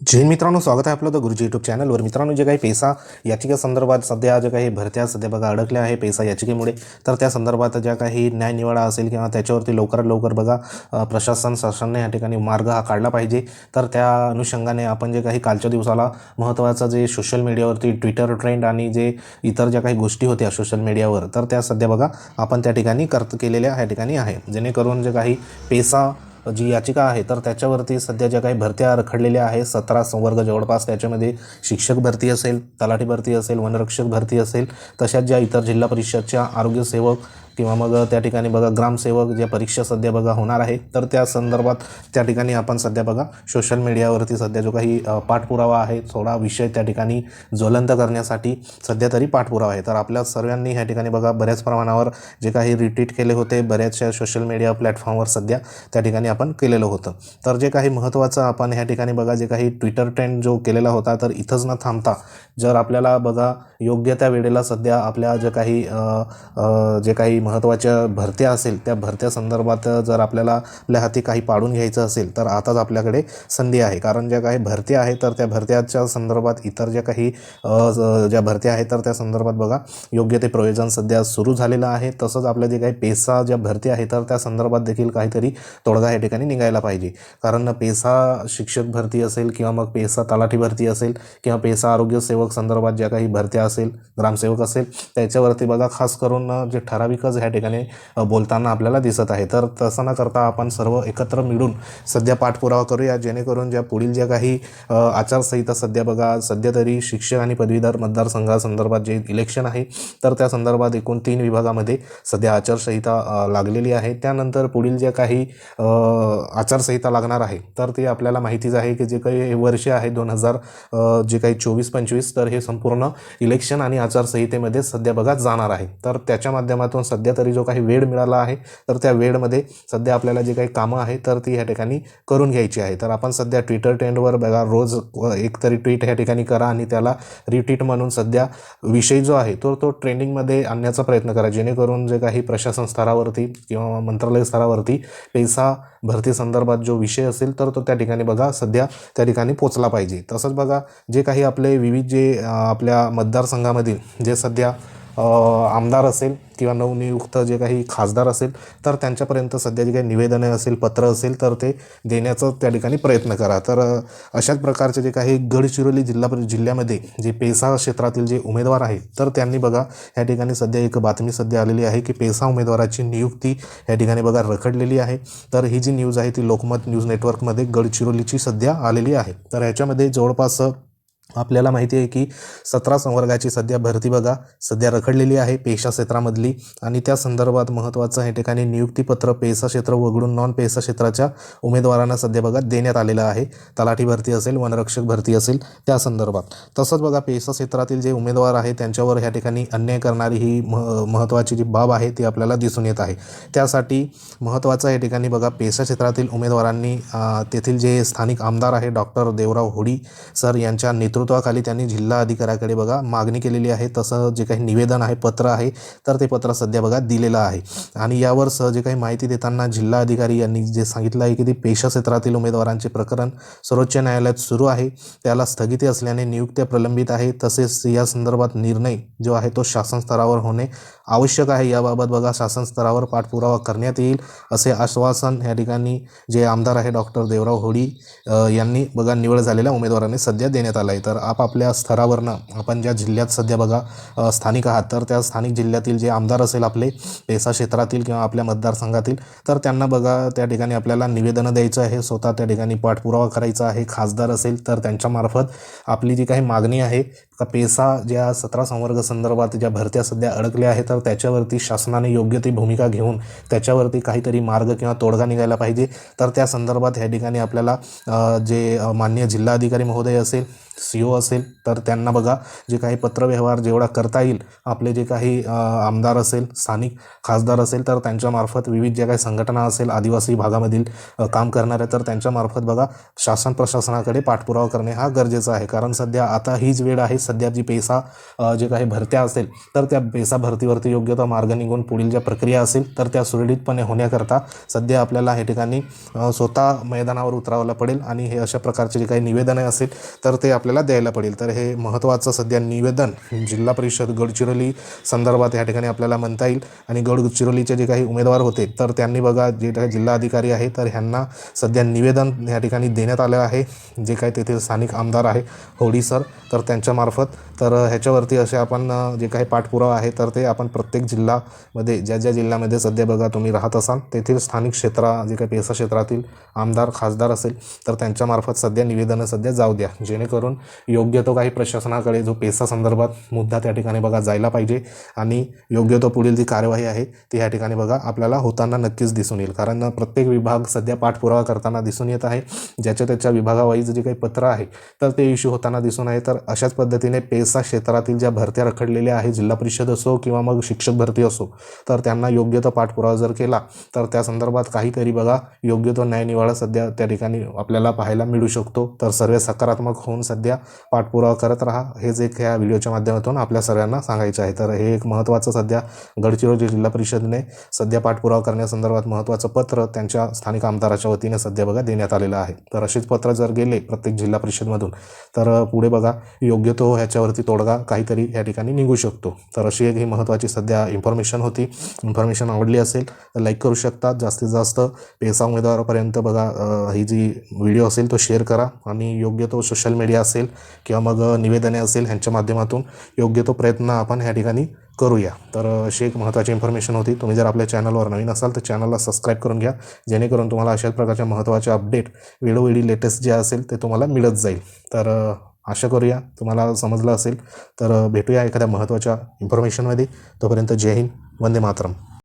जैन मित्रांनो स्वागत आहे आपलं द गुरुजी यूट्यूब चॅनलवर मित्रांनो जे काही पैसा याचिकेसंदर्भात सध्या जे काही भरत्या सध्या बघा अडकल्या आहे पैसा याचिकेमुळे तर त्या संदर्भात ज्या काही न्यायनिवाडा असेल किंवा त्याच्यावरती लवकरात लवकर बघा प्रशासन शासनाने या ठिकाणी मार्ग हा काढला पाहिजे. तर त्या अनुषंगाने आपण जे काही कालच्या दिवसाला महत्त्वाचं जे सोशल मीडियावरती ट्विटर ट्रेंड आणि जे इतर ज्या काही गोष्टी होत्या सोशल मीडियावर तर त्या सध्या बघा आपण त्या ठिकाणी करत केलेल्या ह्या ठिकाणी आहे. जेणेकरून जे काही पैसा जी याचिका आहे तर त्याच्यावरती सध्या ज्या काही भरत्या रखडलेल्या आहे सतरा संवर्ग जवळपास त्याच्यामध्ये शिक्षक भरती असेल तलाठी भरती असेल वनरक्षक भरती असेल तशाच ज्या इतर जिल्हा परिषदच्या आरोग्यसेवक किंवा मग त्या ठिकाणी बघा ग्रामसेवक ज्या परीक्षा सध्या बघा होणार आहे तर त्या संदर्भात त्या ठिकाणी आपण सध्या बघा सोशल मीडियावरती सध्या जो काही पाठपुरावा आहे थोडा विषय त्या ठिकाणी ज्वलंत करण्यासाठी सध्या तरी पाठपुरावा आहे. तर आपल्या सर्वांनी ह्या ठिकाणी बघा बऱ्याच प्रमाणावर जे काही रिट्वीट केले होते बऱ्याचशा सोशल मीडिया प्लॅटफॉर्मवर सध्या त्या ठिकाणी आपण केलेलं होतं. तर जे काही महत्त्वाचं आपण ह्या ठिकाणी बघा जे काही ट्विटर ट्रेंड जो केलेला होता तर इथंच न थांबता जर आपल्याला बघा योग्य त्या वेळेला सध्या आपल्या जे काही जे काही महत्त्वाच्या भरत्या असेल त्या भरत्या संदर्भात जर आपल्याला आपल्या हाती काही पाडून घ्यायचं असेल तर आताच आपल्याकडे संधी आहे. कारण ज्या काही भरत्या आहेत तर त्या भरत्याच्या संदर्भात इतर ज्या काही ज्या भरत्या आहेत तर त्या संदर्भात बघा योग्य ते प्रयोजन सध्या सुरू झालेलं आहे. तसंच आपल्या जे काही पेसा ज्या भरती आहे तर त्या संदर्भात देखील काहीतरी तोडगा या ठिकाणी निघायला पाहिजे. कारण पेसा शिक्षक भरती असेल किंवा मग पेसा तलाठी भरती असेल किंवा पेसा आरोग्य सेवक संदर्भात ज्या काही भरत्या असेल ग्रामसेवक असेल त्याच्यावरती बघा खास करून जे ठराविक ठराविकच ह्या ठिकाणी बोलताना आपल्याला दिसत आहे. तर तसं न करता आपण सर्व एकत्र मिळून सध्या पाठपुरावा करूया. जेणेकरून ज्या पुढील ज्या काही आचारसंहिता सध्या बघा सध्या तरी शिक्षक आणि पदवीधर मतदारसंघासंदर्भात जे इलेक्शन आहे तर त्या संदर्भात एकूण तीन विभागामध्ये सध्या आचारसंहिता लागलेली आहे. त्यानंतर पुढील ज्या काही आचारसंहिता लागणार आहे तर ते आपल्याला माहितीच आहे की जे काही वर्ष आहे दोन हजार जे काही चोवीस पंचवीस तर हे संपूर्ण इलेक्शन आणि आचारसंहितेमध्ये सध्या बघा जाणार आहे. तर त्याच्या माध्यमातून सध्या सध्या तरी जो काही वेळ मिळाला आहे तर त्या वेळमध्ये सध्या आपल्याला जे काही कामं आहे तर ती ह्या ठिकाणी करून घ्यायची आहे. तर आपण सध्या ट्विटर ट्रेंडवर बघा रोज एक तरी ट्विट ह्या ठिकाणी करा आणि त्याला रिट्वीट म्हणून सध्या विषय जो आहे तो तो ट्रेंडिंगमध्ये आणण्याचा प्रयत्न करा. जेणेकरून जे काही प्रशासन स्तरावरती किंवा मंत्रालय स्तरावरती पैसा भरती संदर्भात जो विषय असेल तर तो त्या ठिकाणी बघा सध्या त्या ठिकाणी पोचला पाहिजे. तसंच बघा जे काही आपले विविध जे आपल्या मतदारसंघामधील जे सध्या आमदार असेल किंवा नवनियुक्त जे काही खासदार असेल तर त्यांच्यापर्यंत सध्या जे काही निवेदने असेल पत्र असेल तर ते देण्याचा त्या ठिकाणी प्रयत्न करा. तर अशाच प्रकारचे जे काही गडचिरोली जिल्हा जिल्ह्यामध्ये जे पेसा क्षेत्रातील जे उमेदवार आहेत तर त्यांनी बघा या ठिकाणी सध्या एक बातमी सध्या आलेली आहे की पेसा उमेदवाराची नियुक्ती या ठिकाणी बघा रखडलेली आहे. तर ही जी न्यूज आहे ती लोकमत न्यूज नेटवर्कमध्ये गडचिरोलीची सध्या आलेली आहे. तर ह्याच्यामध्ये जवळपास आपल्याला माहिती आहे की सतरा संवर्गाची सध्या भरती बघा. सध्या रखडलेली आहे पेशा क्षेत्रामधली आणि त्या संदर्भात महत्त्वाचं हे ठिकाणी नियुक्तीपत्र पेसा क्षेत्र वगळून नॉन पेसा क्षेत्राच्या उमेदवारांना सध्या बघा देण्यात आलेलं आहे. तलाठी भरती असेल वनरक्षक भरती असेल त्या संदर्भात. तसंच बघा पेसा क्षेत्रातील जे उमेदवार आहे त्यांच्यावर ह्या ठिकाणी अन्याय करणारी ही मह महत्त्वाची जी बाब आहे ती आपल्याला दिसून येत आहे. त्यासाठी महत्त्वाचं या ठिकाणी बघा पेसा क्षेत्रातील उमेदवारांनी तेथील जे स्थानिक आमदार आहे डॉक्टर देवराव होडी सर यांच्या नेतृत्व नेतृत्वाखाली त्यांनी जिल्हा अधिकाऱ्याकडे बघा मागणी केलेली आहे. तसं जे काही निवेदन आहे पत्र आहे तर ते पत्र सध्या बघा दिलेलं आहे. आणि यावर सह जे काही माहिती देताना जिल्हा अधिकारी यांनी जे सांगितलं आहे की ते पेशा क्षेत्रातील उमेदवारांचे प्रकरण सर्वोच्च न्यायालयात सुरू आहे. त्याला स्थगिती असल्याने नियुक्त्या प्रलंबित आहे. तसेच या संदर्भात निर्णय जो आहे तो शासन स्तरावर होणे आवश्यक आहे. याबाबत बघा शासन स्तरावर पाठपुरावा करण्यात येईल असे आश्वासन या ठिकाणी जे आमदार आहे डॉक्टर देवराव होडी यांनी बघा निवड झालेल्या उमेदवारांनी सध्या देण्यात आलं आहे. तर आपापल्या स्तरावरनं आपण ज्या जिल्ह्यात सध्या बघा स्थानिक आहात तर त्या स्थानिक जिल्ह्यातील जे आमदार असेल आपले पेसा क्षेत्रातील किंवा आपल्या मतदारसंघातील तर त्यांना बघा त्या ठिकाणी आपल्याला निवेदनं द्यायचं आहे स्वतः त्या ठिकाणी पाठपुरावा करायचा आहे खासदार असेल तर त्यांच्यामार्फत आपली जी काही मागणी आहे आता पेसा ज्या सतरा संवर्ग संदर्भात ज्या भरत्या सध्या अडकल्या आहेत तर त्याच्यावरती शासनाने योग्य ती भूमिका घेऊन त्याच्यावरती काहीतरी मार्ग किंवा तोडगा निघायला पाहिजे. तर त्या संदर्भात ह्या ठिकाणी आपल्याला जे मान्य जिल्हाधिकारी महोदय असेल सी ओ असेल तर त्यांना बघा जे काही पत्रव्यवहार जेवढा करता येईल आपले जे काही आमदार असेल स्थानिक खासदार असेल तर त्यांच्यामार्फत विविध ज्या काही संघटना असेल आदिवासी भागामधील काम करणाऱ्या तर त्यांच्यामार्फत बघा शासन प्रशासनाकडे पाठपुरावा करणे हा गरजेचा आहे. कारण सध्या आता हीच वेळ आहे सध्या जी पैसा जे काही भरत्या असेल तर त्या पैसा भरतीवरती योग्य तो मार्ग निघून पुढील ज्या प्रक्रिया असेल तर त्या सुरळीतपणे होण्याकरता सध्या आपल्याला हे ठिकाणी स्वतः मैदानावर उतरावं पडेल आणि हे अशा प्रकारचे जे काही निवेदनं असेल तर ते आपल्याला द्यायला पडेल. तर हे महत्त्वाचं सध्या निवेदन जिल्हा परिषद गडचिरोली संदर्भात या ठिकाणी आपल्याला म्हणता येईल. आणि गडचिरोलीचे जे काही उमेदवार होते तर त्यांनी बघा जे काही जिल्हा अधिकारी आहे तर ह्यांना सध्या निवेदन या ठिकाणी देण्यात आलं आहे. जे काही तेथील स्थानिक आमदार आहे होडी सर तर त्यांच्यामार्फत तर ह्याच्यावरती असे आपण जे काही पाठपुरावा आहे तर ते आपण प्रत्येक जिल्हामध्ये ज्या ज्या जिल्ह्यामध्ये सध्या बघा तुम्ही राहत असाल तेथील स्थानिक क्षेत्रा जे काही पेसा क्षेत्रातील आमदार खासदार असेल तर त्यांच्यामार्फत सध्या निवेदनं सध्या जाऊ द्या. जेणेकरून योग्य तो काही प्रशासनाकडे जो पेसा संदर्भात मुद्दा त्या ठिकाणी बघा जायला पाहिजे आणि योग्य तो पुढील जी कार्यवाही आहे ती ह्या ठिकाणी बघा आपल्याला होताना नक्कीच दिसून येईल. कारण प्रत्येक विभाग सध्या पाठपुरावा करताना दिसून येत आहे. ज्याच्या त्याच्या विभागावाईज जे काही पत्र आहे तर ते इश्यू होताना दिसून आहे. तर अशाच पद्धतीने पेसा क्षेत्रातील ज्या भरत्या रखडलेल्या आहे जिल्हा परिषद असो किंवा मग शिक्षक भरती असो तर त्यांना योग्य तो पाठपुरावा जर केला तर त्या संदर्भात काहीतरी बघा योग्य तो न्यायनिवाळा सध्या त्या ठिकाणी आपल्याला पाहायला मिळू शकतो. तर सर्व सकारात्मक होऊन सध्या पाठपुरावा करत राहा. हेच एक ह्या व्हिडिओच्या माध्यमातून आपल्या सर्वांना सांगायचं आहे. तर हे एक महत्त्वाचं सध्या गडचिरोली जिल्हा परिषदेने सध्या पाठपुरावा करण्यासंदर्भात महत्त्वाचं पत्र त्यांच्या स्थानिक आमदाराच्या वतीने सध्या बघा देण्यात आलेलं आहे. तर असेच पत्र जर गेले प्रत्येक जिल्हा परिषदमधून तर पुढे बघा योग्य तो ह्याच्यावरती तोडगा काहीतरी या ठिकाणी निघू शकतो. तर अशी एक ही महत्त्वाची सध्या इन्फॉर्मेशन होती. इन्फॉर्मेशन आवडली असेल तर लाईक करू शकता. जास्तीत जास्त पेसा उमेदवारापर्यंत बघा ही जी व्हिडिओ असेल तो शेअर करा आणि योग्य तो सोशल मीडिया असेल किंवा मग निवेदने असेल ह्यांच्या माध्यमातून योग्य तो प्रयत्न आपण ह्या ठिकाणी करूया. तर अशी एक महत्त्वाची इन्फॉर्मेशन होती. तुम्ही जर आपल्या चॅनलवर नवीन असाल तर चॅनलला सबस्क्राईब करून घ्या. जेणेकरून तुम्हाला अशाच प्रकारच्या महत्त्वाच्या अपडेट वेळोवेळी लेटेस्ट जे असेल ते तुम्हाला मिळत जाईल. तर आशा करूया तुम्हाला समजलं असेल. तर भेटूया एखाद्या महत्त्वाच्या इन्फॉर्मेशनमध्ये तोपर्यंत जय हिंद वंदे मातरम.